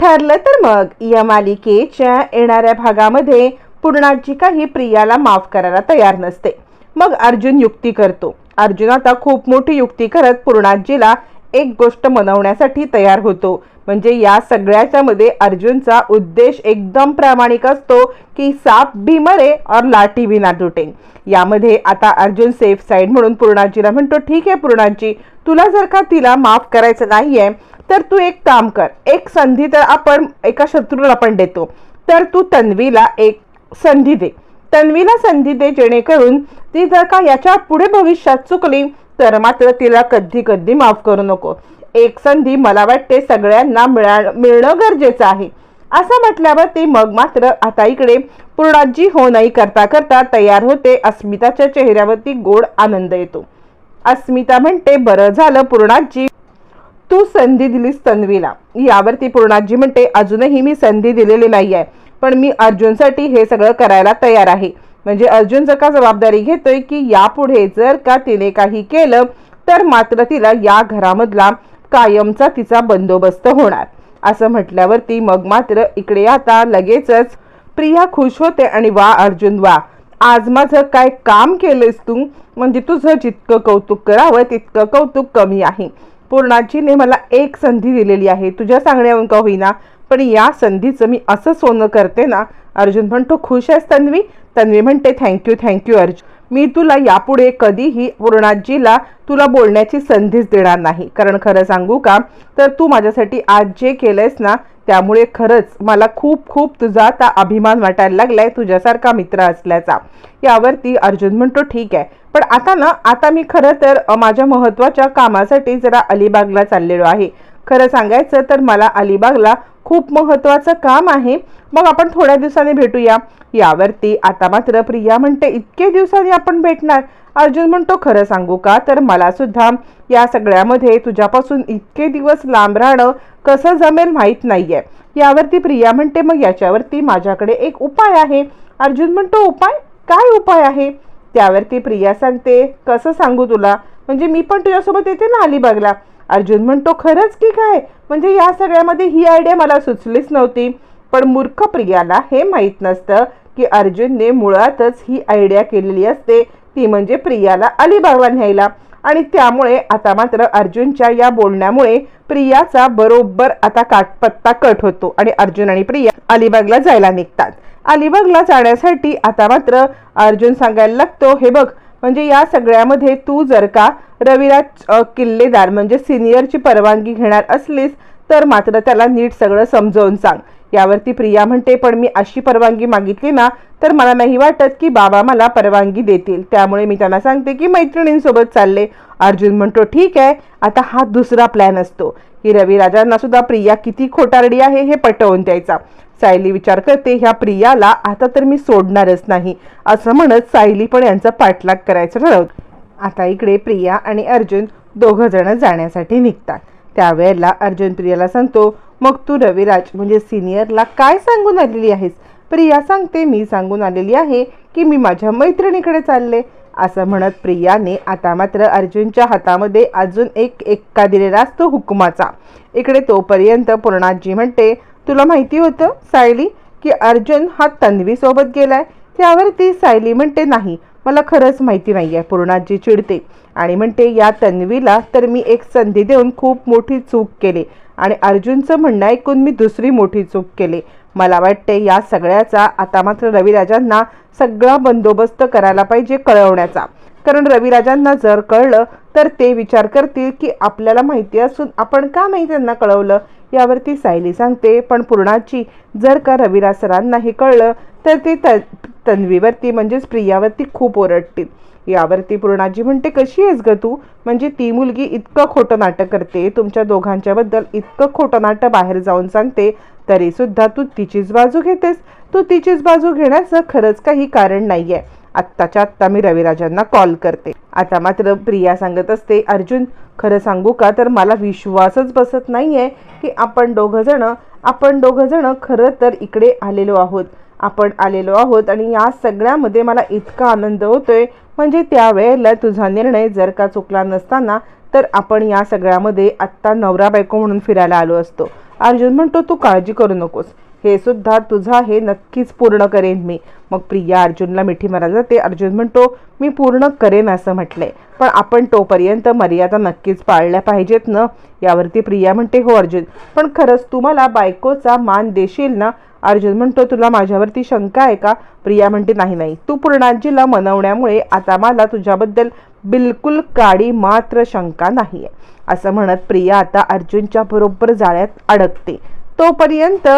ठरलं तर मग या मालिकेच्या येणाऱ्या भागामध्ये पूर्णाची काही प्रियाला माफ करायला तयार नसते. मग अर्जुन युक्ती करतो. अर्जुन आता खूप मोठी युक्ती करत पूर्णाजीला एक गोष्ट मनवण्यासाठी तयार होतो. म्हणजे या सगळ्याच्या मध्ये अर्जुनचा उद्देश एकदम प्रामाणिक असतो की साप भी मरे और लाठी भी ना तुटे. यामध्ये आता अर्जुन सेफ साईड म्हणून पूर्णाजीला म्हणतो ठीक आहे पूर्णाजी तुला जर का तिला माफ करायचं नाही आहे तर तू एक काम कर एक संधी तर आपण एका शत्रूला आपण देतो. तर तू तन्वीला एक संधी दे. तन्वीला संधी दे जेणेकरून ती जर का याच्यापुढे भविष्यात चुकली तर मात्र तिला कधी कधी माफ करू नको. एक संधी मला वाटते सगळ्यांना मिळा मिळणं गरजेचं आहे. असं म्हटल्यावर ती मग मात्र आता इकडे पूर्णाजी हो नाही करता करता तयार होते. अस्मिताच्या चेहऱ्यावरती गोड आनंद येतो. अस्मिता म्हणते बरं झालं पूर्णाजी. तू संधी दिलीस तन्वीला. यावरती पूर्णाजी म्हणते अजूनही मी संधी दिलेली नाही आहे पण मी अर्जुनसाठी हे सगळं करायला तयार आहे. म्हणजे अर्जुन जर का जबाबदारी घेतोय की यापुढे जर का तिने काही केलं तर मात्र तिला या घरामधला कायमचा तिचा बंदोबस्त होणार. असं म्हटल्यावरती मग मात्र इकडे आता लगेचच प्रिया खुश होते आणि वा अर्जुन वा आज माझं काय काम केलंस तू? म्हणजे तुझं जितकं कौतुक करावं तितकं कौतुक कमी आहे. पूर्णाजीने मला एक संधी दिलेली आहे. तुझ्या सांगण्याहून का होईना. पण या संधीचं मी असं सोनं करते ना. अर्जुन म्हणतो खुश आहेस तन्वी? तन्वी म्हणते थँक्यू थँक्यू अर्जुन. मी तुला यापुढे कधीही पूर्णाजीला तुला बोलण्याची संधीच देणार नाही. कारण खरं सांगू का? तर तू माझ्यासाठी आज जे केलंयस ना त्यामुळे खरंच मला खूप खूप तुझा आता अभिमान वाटायला लागलाय तुझ्यासारखा मित्र असल्याचा. यावरती अर्जुन म्हणतो ठीक आहे. पण आता ना आता मी खरं तर माझ्या महत्त्वाच्या कामासाठी जरा अलिबागला चाललेलो आहे. खरं सांगायचं तर मला अलिबागला खूप महत्त्वाचं काम आहे. मग आपण थोड्या दिवसांनी भेटूया. यावरती आता मात्र प्रिया म्हणते इतके दिवसांनी आपण भेटणार? अर्जुन म्हणतो खरं सांगू का? तर मला सुद्धा या सगळ्यामध्ये तुझ्यापासून इतके दिवस लांब राहणं कसं जमेल माहीत नाही आहे यावरती प्रिया म्हणते मग याच्यावरती माझ्याकडे एक उपाय आहे. अर्जुन म्हणतो उपाय? काय उपाय आहे? त्यावरती प्रिया सांगते कसं सांगू तुला? म्हणजे मी पण तुझ्यासोबत येते ना अलिबागला. अर्जुन म्हणतो खरंच की काय? म्हणजे या सगळ्यामध्ये ही आयडिया मला सुचलीच नव्हती. पण मूर्ख प्रियाला हे माहीत नसतं की अर्जुनने मुळातच ही आयडिया केलेली असते. ती म्हणजे प्रियाला अलिबागला न्यायला. आणि त्यामुळे आता मात्र अर्जुनच्या या बोलण्यामुळे प्रियाचा बरोबर आता काटपत्ता कट होतो आणि अर्जुन आणि प्रिया अलिबागला जायला निघतात. अलिबागला जाण्यासाठी आता मात्र अर्जुन सांगायला लागतो हे बघ म्हणजे या सगळ्यामध्ये तू जर का रविराज किल्लेदार म्हणजे सिनियरची परवानगी घेणार असलीस तर मात्र त्याला नीट सगळं समजावून सांग. यावरती प्रिया म्हणते पण मी अशी परवानगी मागितली ना तर मला नाही वाटत की बाबा मला परवानगी देतील. त्यामुळे मी त्यांना सांगते की मैत्रिणींसोबत चालले. अर्जुन म्हणतो ठीक आहे आता हा दुसरा प्लॅन असतो. की रविराजांना सुद्धा प्रिया किती खोटारडी आहे हे पटवून द्यायचा. सायली विचार करते ह्या प्रियाला आता तर मी सोडणारच नाही. असं म्हणत सायली पण यांचा पाठलाग करायचं ठरवत. आता इकडे प्रिया आणि अर्जुन दोघं जण जाण्यासाठी निघतात. त्यावेळेला अर्जुन प्रियाला सांगतो मग तू रविराज म्हणजे सिनियरला काय सांगून आलेली आहेस? प्रिया सांगते मी सांगून आलेली आहे की मी माझ्या मैत्रिणीकडे चालले. असं म्हणत प्रियाने आता मात्र अर्जुनच्या हातामध्ये अजून एक एक्का दिलेला असतो हुकुमाचा. इकडे तोपर्यंत पूर्णाजी म्हणते तुला माहिती होतं सायली की अर्जुन हा तन्वीसोबत गेलाय? त्यावरती सायली म्हणते नाही मला खरंच माहिती नाही आहे पूर्णाजी चिडते आणि म्हणते या तन्वीला तर मी एक संधी देऊन खूप मोठी चूक केली. आणि अर्जुनचं म्हणणं ऐकून मी दुसरी मोठी चूक केली. मला वाटते या सगळ्याचा आता मात्र रविराजांना सगळा बंदोबस्त करायला पाहिजे कळवण्याचा. कारण रविराजांना जर कळलं तर ते विचार करतील की आपल्याला माहिती असून आपण का नाही त्यांना कळवलं? यावरती सायली सांगते पण पूर्णाची जर का रविराज सरांना हे कळलं तर ते त तन्वीवरती म्हणजेच प्रियावरती खूप ओरडतील. यावरती पूर्णाजी म्हणते कशी आहेस ग तू? म्हणजे ती मुलगी इतकं खोटं नाटक करते तुमच्या दोघांच्याबद्दल इतकं खोटं नाटक बाहेर जाऊन सांगते तरी सुद्धा तू तिचीच बाजू घेतेस. तू तिचीच बाजू घेण्याचं खरंच काही कारण नाहीये. आत्ताच्या आत्ता मी रविराजांना कॉल करते. आता मात्र प्रिया सांगत असते अर्जुन खरं सांगू का? तर मला विश्वासच बसत नाहीये की आपण दोघंजणं आपण दोघंजणं खरं तर इकडे आलेलो आहोत. आपण आलेलो आहोत आणि या सगळ्यामध्ये मला इतका आनंद होतोय. म्हणजे त्यावेळेला तुझा निर्णय जर का चुकला नसताना तर आपण या सगळ्यामध्ये आत्ता नवरा बायको म्हणून फिरायला आलो असतो. अर्जुन म्हणतो तू काळजी करू नकोस. हे सुद्धा तुझा हे नक्कीच पूर्ण करेन मी. मग प्रिया अर्जुनला मिठी मारा जाते. अर्जुन म्हणतो मी पूर्ण करेन असं म्हटलंय. पण आपण तोपर्यंत मर्यादा नक्कीच पाळल्या पाहिजेत ना? यावरती प्रिया म्हणते हो अर्जुन. पण खरंच तुम्हाला बायकोचा मान देशील ना अर्जुन म्हणतो तुला माझ्यावरती शंका आहे का? प्रिया म्हणते नाही नाही. तू पूर्णाजीला मनवण्यामुळे आता मला तुझ्याबद्दल बिलकुल काडी मात्र शंका नाही आहे असं म्हणत प्रिया आता अर्जुनच्या बरोबर जाळ्यात अडकते. तोपर्यंत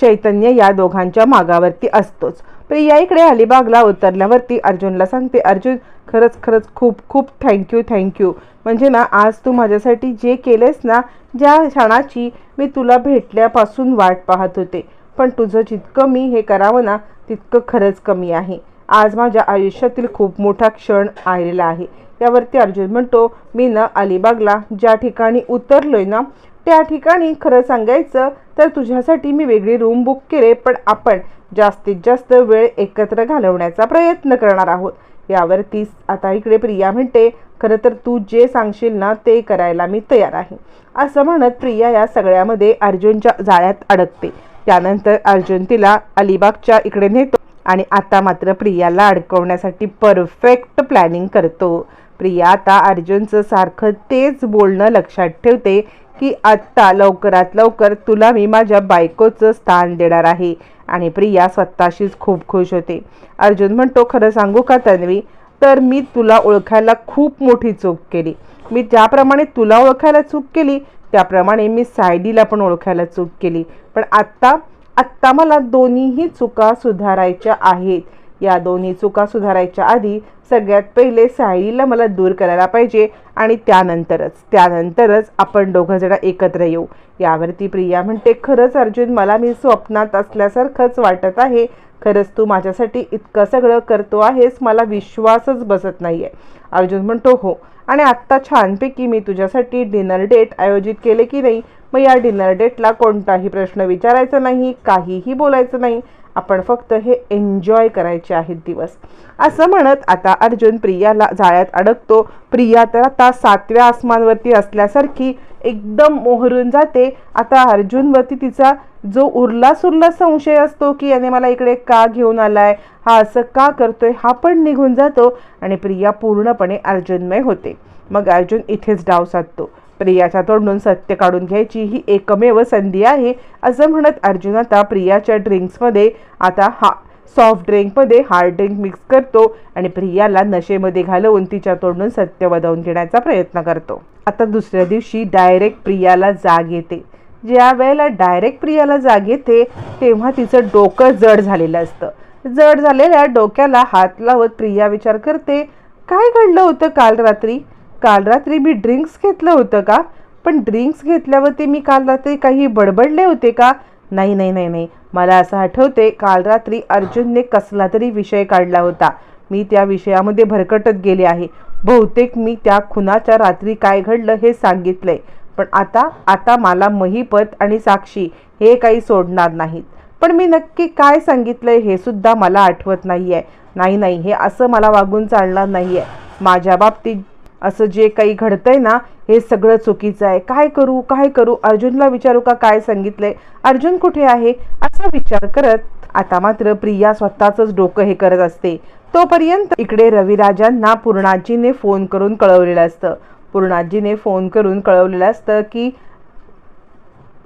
चैतन्य या दोघांच्या मागावरती असतोच. प्रिया इकडे अलिबागला उतरल्यावरती अर्जुनला सांगते अर्जुन खरंच खरंच खूप खूप थँक्यू थँक्यू म्हणजे ना आज तू माझ्यासाठी जे केलेस ना ज्या क्षणाची मी तुला भेटल्यापासून वाट पाहत होते. पण तुझं जितकं मी हे करावं ना तितकं खरंच कमी आहे. आज माझ्या आयुष्यातील खूप मोठा क्षण आलेला आहे. यावरती अर्जुन म्हणतो मी ना अलिबागला ज्या ठिकाणी उतरलोय ना त्या ठिकाणी खरं सांगायचं तर तुझ्यासाठी मी वेगळी रूम बुक केले पण आपण जास्तीत जास्त वेळ एकत्र घालवण्याचा प्रयत्न करणार आहोत. यावरती आता इकडे प्रिया म्हणते खरं तर तू जे सांगशील ना ते करायला मी तयार आहे. असं म्हणत प्रिया या सगळ्यामध्ये अर्जुनच्या जाळ्यात अडकते. त्यानंतर अर्जुन तिला अलिबागच्या इकडे नेतो आणि आता मात्र प्रियाला अडकवण्यासाठी परफेक्ट प्लॅनिंग करतो. प्रिया आता अर्जुनचं सारखं तेच बोलणं लक्षात ठेवते की आत्ता लवकरात लवकर तुला मी माझ्या बायकोचं स्थान देणार आहे आणि प्रिया स्वतःशीच खूप खुश होते. अर्जुन म्हणतो खरं सांगू का तन्वी? तर मी तुला ओळखायला खूप मोठी चूक केली. मी ज्याप्रमाणे तुला ओळखायला चूक केली त्याप्रमाणे मी सायडीला पण ओळखायला चूक केली. पण आत्ता आत्ता मला दोन्हीही चुका सुधारायच्या आहेत. या दोन्ही चुका सुधारायच्या आधी सगळ्यात पहिले सायलीला मला दूर करायला पाहिजे आणि त्यानंतरच त्यानंतरच आपण दोघं जण एकत्र येऊ. यावरती प्रिया म्हणते खरंच अर्जुन मला मी स्वप्नात असल्यासारखंच वाटत आहे. खरंच तू माझ्यासाठी इतकं सगळं करतो आहेस मला विश्वासच बसत नाही आहे अर्जुन म्हणतो हो आणि आत्ता छानपैकी मी तुझ्यासाठी डिनर डेट आयोजित केले की नाही? मग या डिनर डेटला कोणताही प्रश्न विचारायचा नाही काहीही बोलायचं नाही. आपण फक्त हे एन्जॉय करायचे आहेत दिवस. असं म्हणत आता अर्जुन प्रियाला जाळ्यात अडकतो. प्रिया तर आता सातव्या आसमानवरती असल्यासारखी एकदम मोहरून जाते. आता अर्जुनवरती तिचा जो उरला सुरला संशय असतो की याने मला इकडे का घेऊन आलाय? हा असं का करतोय? हा पण निघून जातो आणि प्रिया पूर्णपणे अर्जुनमय होते. मग अर्जुन इथेच डाव साधतो. प्रियाच्या तोंडून सत्य काढून घ्यायची ही एकमेव संधी आहे असं म्हणत अर्जुन आता प्रियाच्या ड्रिंक्समध्ये आता हा सॉफ्ट ड्रिंकमध्ये हार्ड ड्रिंक मिक्स करतो आणि प्रियाला नशेमध्ये घालवून तिच्या तोंडून सत्य वधवून घेण्याचा प्रयत्न करतो. आता दुसऱ्या दिवशी डायरेक्ट प्रियाला जाग येते. ज्या वेळेला डायरेक्ट प्रियाला जाग येते तेव्हा तिचं डोकं जड झालेलं असतं. जड झालेल्या डोक्याला हात लावत प्रिया विचार करते काय घडलं होतं काल रात्री? काल रात्री मी ड्रिंक्स घेतलं होतं का? पण ड्रिंक्स घेतल्यावरती मी काल रात्री काही बडबडले होते का? नाही नाही नाही नाही. मला असं आठवते काल रात्री अर्जुनने कसला तरी विषय काढला होता. मी त्या विषयामध्ये भरकटत गेले आहे. बहुतेक मी त्या खुनाच्या रात्री काय घडलं हे सांगितलंय. पण आता आता मला महिपत आणि साक्षी हे काही सोडणार नाहीत. पण मी नक्की काय सांगितलंय हे सुद्धा मला आठवत नाही आहे नाही नाही हे असं मला वागून चालणार नाही आहे माझ्या बाबतीत असं जे काही घडतंय ना हे सगळं चुकीचं आहे. काय करू काय करू? अर्जुनला विचारू का काय सांगितलंय? अर्जुन कुठे आहे? असा विचार करत आता मात्र प्रिया स्वतःच डोकं हे करत असते. तोपर्यंत इकडे रविराजांना पूर्णाजीने फोन करून कळवलेलं असतं. पूर्णाजीने फोन करून कळवलेलं असतं की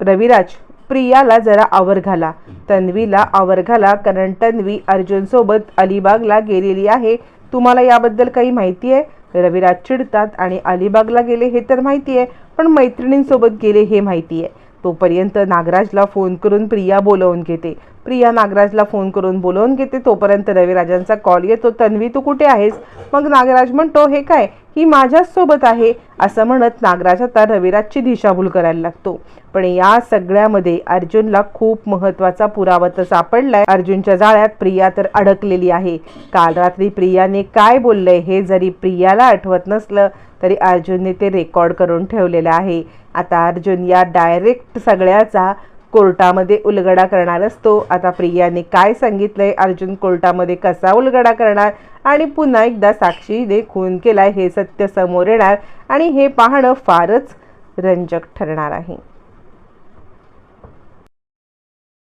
रविराज प्रियाला जरा आवर घाला. तन्वीला आवर घाला कारण तन्वी अर्जुनसोबत अलिबागला गेलेली आहे. तुम्हाला याबद्दल काही माहिती आहे? रविराज चिडतात आणि अलिबागला गेले हे तर माहिती आहे पण मैत्रिणींसोबत गेले हे माहिती आहे तोपर्यंत नागराजला फोन करून प्रिया बोलवून घेते. प्रिया नागराजला फोन करून बोलवून घेते तोपर्यंत रविराजांचा कॉल येतो. तन्वी तू कुठे आहेस? मग नागराज म्हणतो हे काय? ही माझ्याच सोबत आहे. असं म्हणत नागराज आता रविराजची दिशाभूल करायला लागतो. पण या सगळ्यामध्ये अर्जुनला खूप महत्त्वाचा पुरावा तर सापडलाय. अर्जुनच्या जाळ्यात प्रिया तर अडकलेली आहे. काल रात्री प्रियाने काय बोललंय हे जरी प्रियाला आठवत नसलं तरी अर्जुनने ते रेकॉर्ड करून ठेवलेलं आहे. आता अर्जुन या डायरेक्ट सगळ्याचा कोर्टामध्ये उलगडा करणार असतो. आता प्रियाने काय सांगितलंय? अर्जुन कोर्टामध्ये कसा उलगडा करणार? आणि पुन्हा एकदा साक्षीने खून केलाय हे सत्य समोर येणार. आणि हे पाहणं फारच रंजक ठरणार आहे.